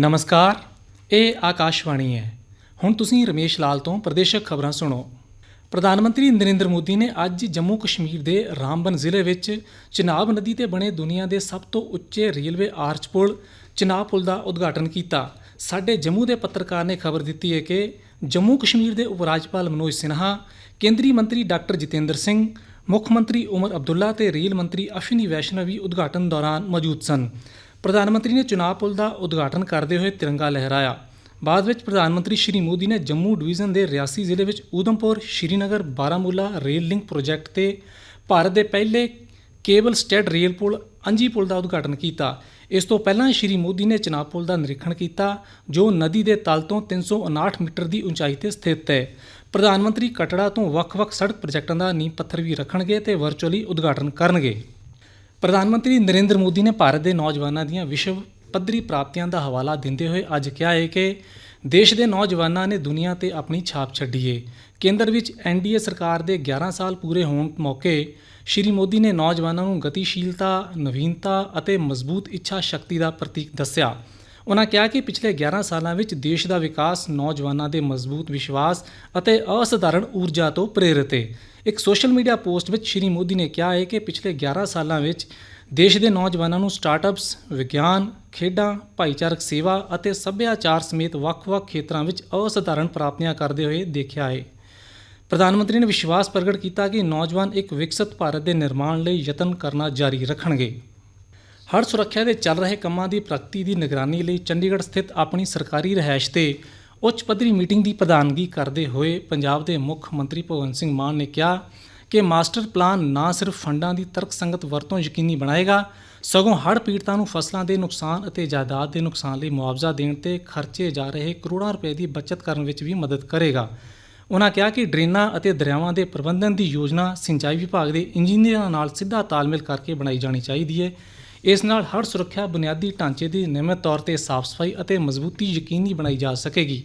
ਨਮਸਕਾਰ, ਇਹ ਆਕਾਸ਼ਵਾਣੀ ਹੈ। ਹੁਣ ਤੁਸੀਂ ਰਮੇਸ਼ ਲਾਲ ਤੋਂ ਪ੍ਰਦੇਸ਼ਕ ਖਬਰਾਂ ਸੁਣੋ। ਪ੍ਰਧਾਨ ਮੰਤਰੀ ਨਰਿੰਦਰ ਮੋਦੀ ਨੇ ਅੱਜ ਜੰਮੂ ਕਸ਼ਮੀਰ ਦੇ ਰਾਮਬਨ ਜ਼ਿਲ੍ਹੇ ਵਿੱਚ ਚਨਾਬ ਨਦੀ ਤੇ ਬਣੇ ਦੁਨੀਆ ਦੇ ਸਭ ਤੋਂ ਉੱਚੇ ਰੇਲਵੇ ਆਰਚ ਪੁਲ ਚਨਾਬ ਪੁਲ ਦਾ ਉਦਘਾਟਨ ਕੀਤਾ। ਸਾਡੇ ਜੰਮੂ ਦੇ ਪੱਤਰਕਾਰ ਨੇ ਖਬਰ ਦਿੱਤੀ ਹੈ ਕਿ ਜੰਮੂ ਕਸ਼ਮੀਰ ਦੇ ਉਪ ਰਾਜਪਾਲ ਮਨੋਜ ਸਿਨਹਾ, ਕੇਂਦਰੀ ਮੰਤਰੀ ਡਾਕਟਰ ਜਤਿੰਦਰ ਸਿੰਘ, ਮੁੱਖ ਮੰਤਰੀ ਉਮਰ ਅਬਦੁੱਲਾ ਤੇ ਰੇਲ ਮੰਤਰੀ ਅਸ਼ਵਨੀ ਵੈਸ਼ਨਵ ਵੀ ਉਦਘਾਟਨ ਦੌਰਾਨ ਮੌਜੂਦ ਸਨ। ਪ੍ਰਧਾਨ ਮੰਤਰੀ ਨੇ ਚੁਣਾਵ ਪੁਲ ਦਾ ਉਦਘਾਟਨ ਕਰਦੇ ਹੋਏ ਤਿਰੰਗਾ ਲਹਿਰਾਇਆ। ਬਾਅਦ ਵਿੱਚ ਪ੍ਰਧਾਨ ਮੰਤਰੀ ਸ਼੍ਰੀ ਮੋਦੀ ਨੇ ਜੰਮੂ ਡਿਵੀਜ਼ਨ ਦੇ ਰਿਆਸੀ ਜ਼ਿਲ੍ਹੇ ਵਿੱਚ Udhampur, Srinagar, Baramulla rail link project ਤੇ ਭਾਰਤ ਦੇ ਪਹਿਲੇ ਕੇਬਲ ਸਟੇਟ ਰੇਲ ਪੁਲ, ਅੰਜੀ ਪੁਲ ਦਾ ਉਦਘਾਟਨ ਕੀਤਾ। ਇਸ ਤੋਂ ਪਹਿਲਾਂ ਸ਼੍ਰੀ ਮੋਦੀ ਨੇ ਚਨਾਬ ਪੁਲ ਦਾ ਨਿਰੀਖਣ ਕੀਤਾ, ਜੋ ਨਦੀ ਦੇ ਤਲ ਤੋਂ 359 ਮੀਟਰ ਦੀ ਉਚਾਈ ਤੇ ਸਥਿਤ ਹੈ। ਪ੍ਰਧਾਨ ਮੰਤਰੀ ਕਟੜਾ ਤੋਂ ਵੱਖ-ਵੱਖ ਸੜਕ ਪ੍ਰੋਜੈਕਟਾਂ ਦਾ ਨੀਂਹ ਪੱਥਰ ਵੀ ਰੱਖਣਗੇ ਤੇ ਵਰਚੁਅਲੀ ਉਦਘਾਟਨ ਕਰਨਗੇ। ਪ੍ਰਧਾਨ ਮੰਤਰੀ ਨਰਿੰਦਰ ਮੋਦੀ ਨੇ ਭਾਰਤ ਦੇ ਨੌਜਵਾਨਾਂ ਦੀਆਂ ਵਿਸ਼ਵ ਪੱਧਰੀ ਪ੍ਰਾਪਤੀਆਂ ਦਾ ਹਵਾਲਾ ਦਿੰਦੇ ਹੋਏ ਅੱਜ ਕਿਹਾ ਹੈ ਕਿ ਦੇਸ਼ ਦੇ ਨੌਜਵਾਨਾਂ ਨੇ ਦੁਨੀਆ ਤੇ ਆਪਣੀ ਛਾਪ ਛੱਡੀ ਏ। ਕੇਂਦਰ ਵਿੱਚ ਐਨਡੀਏ ਸਰਕਾਰ ਦੇ 11 ਸਾਲ ਪੂਰੇ ਹੋਣ ਮੌਕੇ ਸ਼੍ਰੀ ਮੋਦੀ ਨੇ ਨੌਜਵਾਨਾਂ ਨੂੰ ਗਤੀਸ਼ੀਲਤਾ, ਨਵੀਨਤਾ ਅਤੇ ਮਜ਼ਬੂਤ ਇੱਛਾ ਸ਼ਕਤੀ ਦਾ ਪ੍ਰਤੀਕ ਦੱਸਿਆ। ਉਨ੍ਹਾਂ ਕਿਹਾ ਕਿ ਪਿਛਲੇ 11 ਸਾਲਾਂ ਵਿੱਚ ਦੇਸ਼ ਦਾ ਵਿਕਾਸ ਨੌਜਵਾਨਾਂ ਦੇ ਮਜ਼ਬੂਤ ਵਿਸ਼ਵਾਸ ਅਤੇ ਅਸਧਾਰਨ ਊਰਜਾ ਤੋਂ ਪ੍ਰੇਰਿਤ ਹੈ ਇੱਕ ਸੋਸ਼ਲ ਮੀਡੀਆ ਪੋਸਟ ਵਿੱਚ ਸ਼੍ਰੀ ਮੋਦੀ ਨੇ ਕਿਹਾ ਹੈ ਕਿ ਪਿਛਲੇ 11 ਸਾਲਾਂ ਵਿੱਚ ਦੇਸ਼ ਦੇ ਨੌਜਵਾਨਾਂ ਨੂੰ ਸਟਾਰਟਅਪਸ, ਵਿਗਿਆਨ, ਖੇਡਾਂ, ਭਾਈਚਾਰਕ ਸੇਵਾ ਅਤੇ ਸੱਭਿਆਚਾਰ ਸਮੇਤ ਵੱਖ-ਵੱਖ ਖੇਤਰਾਂ ਵਿੱਚ ਅਸਧਾਰਨ ਪ੍ਰਾਪਤੀਆਂ ਕਰਦੇ ਹੋਏ ਦੇਖਿਆ ਹੈ। ਪ੍ਰਧਾਨ ਮੰਤਰੀ ਨੇ ਵਿਸ਼ਵਾਸ ਪ੍ਰਗਟ ਕੀਤਾ ਕਿ ਨੌਜਵਾਨ ਇੱਕ ਵਿਕਸਿਤ ਭਾਰਤ ਦੇ ਨਿਰਮਾਣ ਲਈ ਯਤਨ ਕਰਨਾ ਜਾਰੀ ਰੱਖਣਗੇ। ਹਰ ਸੁਰੱਖਿਆ ਦੇ ਚੱਲ ਰਹੇ ਕੰਮਾਂ ਦੀ ਪ੍ਰਗਤੀ ਦੀ ਨਿਗਰਾਨੀ ਲਈ ਚੰਡੀਗੜ੍ਹ ਸਥਿਤ ਆਪਣੀ ਸਰਕਾਰੀ ਰਿਹਾਇਸ਼ ਤੇ ਉੱਚ ਪੱਧਰੀ ਮੀਟਿੰਗ ਦੀ ਪ੍ਰਧਾਨਗੀ ਕਰਦੇ ਹੋਏ ਪੰਜਾਬ ਦੇ ਮੁੱਖ ਮੰਤਰੀ ਭਗਵੰਤ ਸਿੰਘ ਮਾਨ ਨੇ ਕਿਹਾ ਕਿ ਮਾਸਟਰ ਪਲਾਨ ਨਾ ਸਿਰਫ ਫੰਡਾਂ ਦੀ ਤਰਕਸੰਗਤ ਵਰਤੋਂ ਯਕੀਨੀ ਬਣਾਏਗਾ, ਸਗੋਂ ਹੜ੍ਹ ਪੀੜਤਾਂ ਨੂੰ ਫਸਲਾਂ ਦੇ ਨੁਕਸਾਨ ਅਤੇ ਜਾਇਦਾਦ ਦੇ ਨੁਕਸਾਨ ਲਈ ਮੁਆਵਜ਼ਾ ਦੇਣ ਤੇ ਖਰਚੇ ਜਾ ਰਹੇ ਕਰੋੜਾਂ ਰੁਪਏ ਦੀ ਬਚਤ ਕਰਨ ਵਿੱਚ ਵੀ ਮਦਦ ਕਰੇਗਾ। ਉਨ੍ਹਾਂ ਕਿਹਾ ਕਿ ਡਰੇਨਾਂ ਅਤੇ ਦਰਿਆਵਾਂ ਦੇ ਪ੍ਰਬੰਧਨ ਦੀ ਯੋਜਨਾ ਸਿੰਚਾਈ ਵਿਭਾਗ ਦੇ ਇੰਜੀਨੀਅਰਾਂ ਨਾਲ ਸਿੱਧਾ ਤਾਲਮੇਲ ਕਰਕੇ ਬਣਾਈ ਜਾਣੀ ਚਾਹੀਦੀ ਹੈ ਇਸ ਨਾਲ ਹੜ੍ਹ ਸੁਰੱਖਿਆ ਬੁਨਿਆਦੀ ਢਾਂਚੇ ਦੀ ਨਿਯਮਿਤ ਤੌਰ ਤੇ ਸਾਫ਼ ਸਫ਼ਾਈ ਅਤੇ ਮਜ਼ਬੂਤੀ ਯਕੀਨੀ ਬਣਾਈ ਜਾ ਸਕੇਗੀ।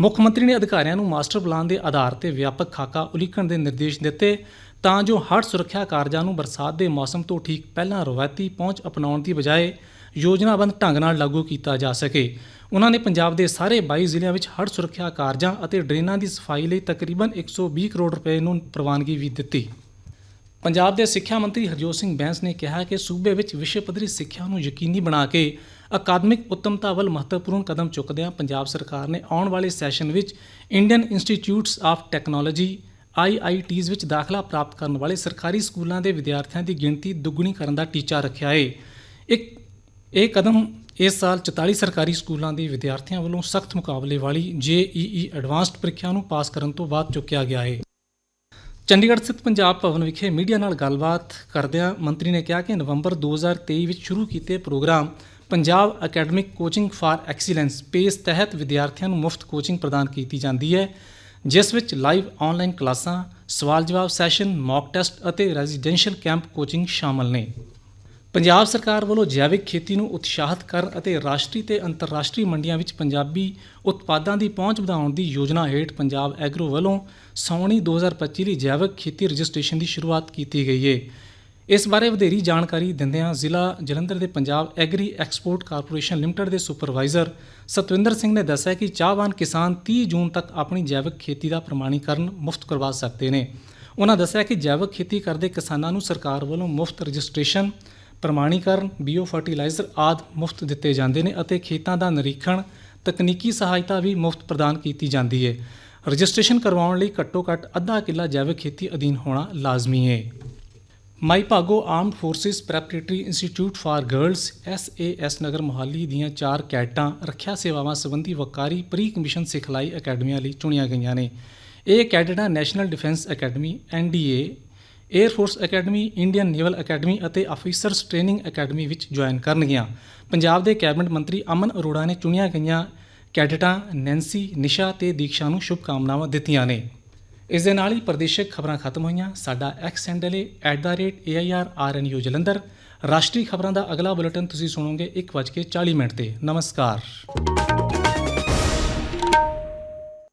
ਮੁੱਖ ਮੰਤਰੀ ਨੇ ਅਧਿਕਾਰੀਆਂ ਨੂੰ ਮਾਸਟਰ ਪਲਾਨ ਦੇ ਆਧਾਰ ਤੇ ਵਿਆਪਕ ਖਾਕਾ ਉਲੀਕਣ ਦੇ ਨਿਰਦੇਸ਼ ਦਿੱਤੇ ਤਾਂ ਜੋ ਹੜ੍ਹ ਸੁਰੱਖਿਆ ਕਾਰਜਾਂ ਨੂੰ ਬਰਸਾਤ ਦੇ ਮੌਸਮ ਤੋਂ ਠੀਕ ਪਹਿਲਾਂ ਰਵਾਇਤੀ ਪਹੁੰਚ ਅਪਣਾਉਣ ਦੀ ਬਜਾਏ ਯੋਜਨਾਬੰਦ ਢੰਗ ਨਾਲ ਲਾਗੂ ਕੀਤਾ ਜਾ ਸਕੇ। ਉਹਨਾਂ ਨੇ ਪੰਜਾਬ ਦੇ ਸਾਰੇ 22 ਜ਼ਿਲ੍ਹਿਆਂ ਵਿੱਚ ਹੜ੍ਹ ਸੁਰੱਖਿਆ ਕਾਰਜਾਂ ਅਤੇ ਡਰੇਨਾਂ ਦੀ ਸਫ਼ਾਈ ਲਈ ਤਕਰੀਬਨ 120 ਕਰੋੜ ਰੁਪਏ ਨੂੰ ਪ੍ਰਵਾਨਗੀ ਵੀ ਦਿੱਤੀ। ਪੰਜਾਬ ਦੇ ਸਿੱਖਿਆ ਮੰਤਰੀ ਹਰਜੋਤ ਸਿੰਘ ਬੈਂਸ ਨੇ ਕਿਹਾ ਕਿ ਸੂਬੇ ਵਿੱਚ ਵਿਸ਼ਵ ਪੱਧਰੀ ਸਿੱਖਿਆ ਨੂੰ ਯਕੀਨੀ ਬਣਾ ਕੇ ਅਕਾਦਮਿਕ ਉੱਤਮਤਾ ਵੱਲ ਮਹੱਤਵਪੂਰਨ ਕਦਮ ਚੁੱਕਦਿਆਂ ਪੰਜਾਬ ਸਰਕਾਰ ਨੇ ਆਉਣ ਵਾਲੇ ਸੈਸ਼ਨ ਵਿੱਚ Indian institutes of technology IITs ਵਿੱਚ ਦਾਖਲਾ ਪ੍ਰਾਪਤ ਕਰਨ ਵਾਲੇ ਸਰਕਾਰੀ ਸਕੂਲਾਂ ਦੇ ਵਿਦਿਆਰਥੀਆਂ ਦੀ ਗਿਣਤੀ ਦੁੱਗਣੀ ਕਰਨ ਦਾ ਟੀਚਾ ਰੱਖਿਆ ਹੈ ਇੱਕ, ਇਹ ਕਦਮ ਇਸ ਸਾਲ 44 ਸਰਕਾਰੀ ਸਕੂਲਾਂ ਦੇ ਵਿਦਿਆਰਥੀਆਂ ਵੱਲੋਂ ਸਖਤ ਮੁਕਾਬਲੇ ਵਾਲੀ ਜੇਈਈ ਐਡਵਾਂਸਡ ਪ੍ਰੀਖਿਆ ਨੂੰ ਪਾਸ ਕਰਨ ਤੋਂ ਬਾਅਦ ਚੁੱਕਿਆ ਗਿਆ ਹੈ ਚੰਡੀਗੜ੍ਹ ਸਥਿਤ ਪੰਜਾਬ ਭਵਨ ਵਿਖੇ ਮੀਡੀਆ ਨਾਲ ਗੱਲਬਾਤ ਕਰਦਿਆਂ ਮੰਤਰੀ ਨੇ ਕਿਹਾ ਕਿ ਨਵੰਬਰ 2023 ਵਿੱਚ ਸ਼ੁਰੂ ਕੀਤੇ programme Punjab academic coaching for excellence PACE ਤਹਿਤ ਵਿਦਿਆਰਥੀਆਂ ਨੂੰ ਮੁਫਤ ਕੋਚਿੰਗ ਪ੍ਰਦਾਨ ਕੀਤੀ ਜਾਂਦੀ ਹੈ, ਜਿਸ ਵਿੱਚ ਲਾਈਵ ਆਨਲਾਈਨ ਕਲਾਸਾਂ ਸਵਾਲ ਜਵਾਬ ਸੈਸ਼ਨ, ਮੌਕ ਟੈਸਟ ਅਤੇ ਰੈਜ਼ੀਡੈਂਸ਼ੀਅਲ ਕੈਂਪ ਕੋਚਿੰਗ ਸ਼ਾਮਲ ਨੇ। ਪੰਜਾਬ ਸਰਕਾਰ ਵੱਲੋਂ ਜੈਵਿਕ ਖੇਤੀ ਨੂੰ ਉਤਸ਼ਾਹਿਤ ਕਰਨ ਅਤੇ ਰਾਸ਼ਟਰੀ ਤੇ ਅੰਤਰਰਾਸ਼ਟਰੀ ਮੰਡੀਆਂ ਵਿੱਚ ਪੰਜਾਬੀ ਉਤਪਾਦਾਂ ਦੀ ਪਹੁੰਚ ਵਧਾਉਣ ਦੀ ਯੋਜਨਾ ਹੇਠ ਪੰਜਾਬ ਐਗਰੋ ਵੱਲੋਂ ਸੌਣੀ 2025 ਲਈ ਜੈਵਿਕ ਖੇਤੀ ਰਜਿਸਟ੍ਰੇਸ਼ਨ ਦੀ ਸ਼ੁਰੂਆਤ ਕੀਤੀ ਗਈ ਹੈ ਇਸ ਬਾਰੇ ਵਧੇਰੀ ਜਾਣਕਾਰੀ ਦਿੰਦਿਆਂ ਜ਼ਿਲ੍ਹਾ ਜਲੰਧਰ ਦੇ Punjab agri export corporation limited ਦੇ ਸੁਪਰਵਾਈਜ਼ਰ ਸਤਵਿੰਦਰ ਸਿੰਘ ਨੇ ਦੱਸਿਆ ਕਿ ਚਾਹਵਾਨ ਕਿਸਾਨ 30 ਜੂਨ ਤੱਕ ਆਪਣੀ ਜੈਵਿਕ ਖੇਤੀ ਦਾ ਪ੍ਰਮਾਣੀਕਰਨ ਮੁਫਤ ਕਰਵਾ ਸਕਦੇ ਨੇ। ਉਹਨਾਂ ਦੱਸਿਆ ਕਿ ਜੈਵਿਕ ਖੇਤੀ ਕਰਦੇ ਕਿਸਾਨਾਂ ਨੂੰ ਸਰਕਾਰ ਵੱਲੋਂ ਮੁਫਤ ਰਜਿਸਟ੍ਰੇਸ਼ਨ ਪ੍ਰਮਾਣੀਕਰਨ ਬੀਓ ਫਰਟੀਲਾਈਜ਼ਰ ਆਦ ਮੁਫਤ ਦਿੱਤੇ ਜਾਂਦੇ ਨੇ ਅਤੇ ਖੇਤਾਂ ਦਾ ਨਿਰੀਖਣ, ਤਕਨੀਕੀ ਸਹਾਇਤਾ ਵੀ ਮੁਫਤ ਪ੍ਰਦਾਨ ਕੀਤੀ ਜਾਂਦੀ ਹੈ ਰਜਿਸਟ੍ਰੇਸ਼ਨ ਕਰਵਾਉਣ ਲਈ ਘੱਟੋ-ਘੱਟ ਅੱਧਾ ਕਿੱਲਾ ਜੈਵਿਕ ਖੇਤੀ ਅਧੀਨ ਹੋਣਾ ਲਾਜ਼ਮੀ ਹੈ Mai Bhago armed forces preparatory institute for girls, S Nagar Mohali ਦੀਆਂ ਚਾਰ ਕੈਡਟਾਂ ਰੱਖਿਆ ਸੇਵਾਵਾਂ ਸੰਬੰਧੀ ਵਕਾਰੀ ਪ੍ਰੀ ਕਮਿਸ਼ਨ ਸਿਖਲਾਈ ਅਕੈਡਮੀਆਂ ਲਈ ਚੁਣੀਆਂ ਗਈਆਂ ਨੇ। ਇਹ ਕੈਡਟਾਂ national defence academy NDA air force academy Indian naval academy ਅਤੇ ਆਫੀਸਰਸ ਟ੍ਰੇਨਿੰਗ ਅਕੈਡਮੀ ਵਿੱਚ ਜੁਆਇਨ ਕਰਨਗੀਆਂ। ਪੰਜਾਬ ਦੇ ਕੈਬਨਿਟ ਮੰਤਰੀ ਅਮਨ ਅਰੋੜਾ ਨੇ ਚੁਣੀਆਂ ਗਈਆਂ ਕੈਡਟਾਂ ਨੈਂਸੀ ਨਿਸ਼ਾ ਤੇ ਦੀਕਸ਼ਾ ਨੂੰ ਸ਼ੁਭ ਕਾਮਨਾਵਾਂ ਦਿੱਤੀਆਂ ਨੇ। ਇਸ ਦੇ ਨਾਲ ਹੀ ਪ੍ਰਦੇਸ਼ਕ ਖਬਰਾਂ ਖਤਮ ਹੋਈਆਂ। ਸਾਡਾ ਐਕਸ ਹੈਂਡਲ ਹੈ @airrnu ਜਲੰਧਰ। ਰਾਸ਼ਟਰੀ ਖਬਰਾਂ ਦਾ ਅਗਲਾ ਬੁਲੇਟਿਨ ਤੁਸੀਂ ਸੁਣੋਗੇ 1:40 ਮਿੰਟ ਤੇ। ਨਮਸਕਾਰ।